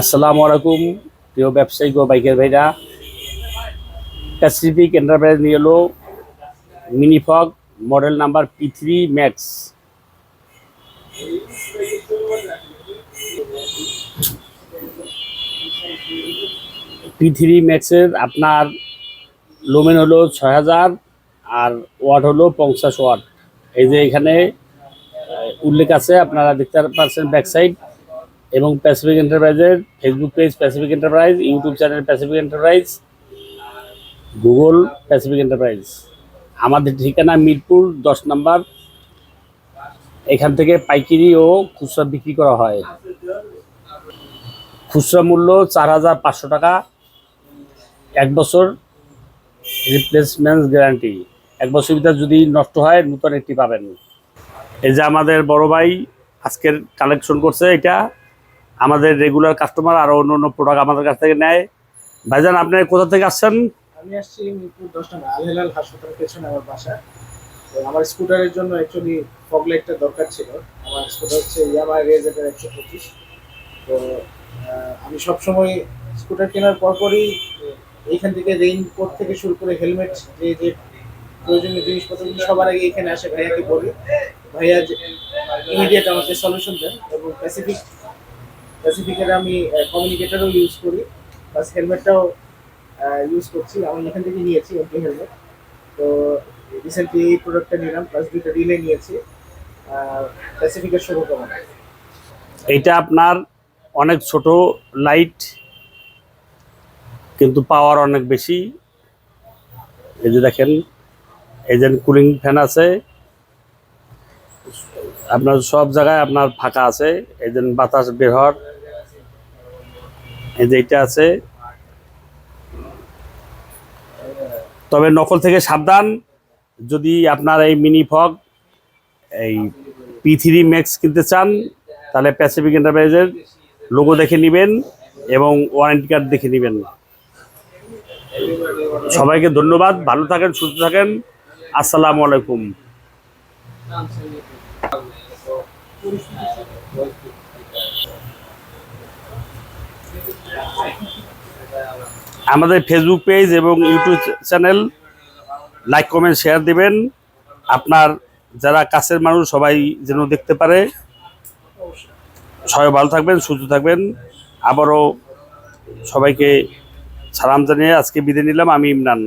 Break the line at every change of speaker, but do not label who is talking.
আসসালামু আলাইকুম, প্রিয় ব্যবসায়িক ও বাইকের ভাইরা। প্যাসিফিক এন্টারপ্রাইজ নিয়ে এলো Mini Fog model number P three max P three ম্যাক্সের আপনার লোমেন হলো ছয় হাজার আর ওয়াট হলো পঞ্চাশ ওয়াট এই যে এখানে উল্লেখ আছে, আপনারা দেখতে পাচ্ছেন ব্যাক সাইড এবং প্যাসিফিক এন্টারপ্রাইজের Facebook page Pacific Enterprise YouTube channel Pacific Enterprise Google Pacific Enterprise আমাদের ঠিকানা মিরপুর দশ নম্বর। এখান থেকে পাইকারি ও খুচরা বিক্রি করা হয়। খুচরা মূল্য চার হাজার পাঁচশো টাকা। এক বছর রিপ্লেসমেন্ট গ্যারান্টি এক বছর ভিতরে যদি নষ্ট হয়, নতুন একটি পাবেন। এই যে আমাদের বড় ভাই আজকের কালেকশন করছে, এটা আমাদের রেগুলার কাস্টমার আরও অন্য অন্য প্রোডাক্ট আমাদের কাছ থেকে নেয়। ভাইজান, আপনি কোথা থেকে আসছেন?
আমি আসছি মিরপুর দশ নম্বর আল হেলাল হাসপাতালের পেছনে আমার বাসা। তো আমার স্কুটারের জন্য অ্যাকচুয়ালি ফগ লাইটটা দরকার ছিল। আমার স্কুটার হচ্ছে ইয়ামা রেজেটের একশো পঁচিশ। তো আমি সবসময় স্কুটার কেনার পরপরই এইখান থেকে রেইন কোট থেকে শুরু করে হেলমেট যে যে প্রয়োজনীয় জিনিসপত্রগুলো সবার আগে এখানে আসে, ভাইয়াকে বলি। ভাইয়া ইমিডিয়েট আমাকে সলিউশন দেন এবং প্যাসিফিক প্যাসিফিকের আমি কমিউনিকেটারও ইউজ করি প্লাস হেলমেটটাও ইউজ করছি। আমি এখান থেকে নিয়েছি এমপি হেলমেট তো রিসেন্টলি এই প্রোডাক্টটা নিলাম প্লাস দুইটা রিলে নিয়েছি। প্যাসিফিকের শুভকামনা।
এটা আপনার অনেক ছোট লাইট কিন্তু পাওয়ার অনেক বেশি। এই যে দেখেন যে কুলিং ফ্যান আছে, আপনার সব জায়গায় আপনার ফাঁকা আছে। যে বাতাস বের হওয়ার এই যে এইটা আছে। তবে নকল থেকে সাবধান। যদি আপনার এই মিনি ফগ, এই পি থ্রি ম্যাক্স কিনতে চান, তাহলে প্যাসিফিক এন্টারপ্রাইজের লোগো দেখে নেবেন এবং ওয়ারেন্টি কার্ড দেখে নেবেন। সবাইকে ধন্যবাদ, ভালো থাকেন, সুস্থ থাকেন। আসসালামু আলাইকুম। আমাদের ফেসবুক পেজ এবং YouTube channel like comment share দিবেন। আপনার যারা কাছের মানুষ, সবাই যেন দেখতে পারে। সবাই ভালো থাকবেন, সুস্থ থাকবেন। আবারও সবাইকে সালাম জানিয়ে আজকে বিদায় নিলাম। আমি ইমরান।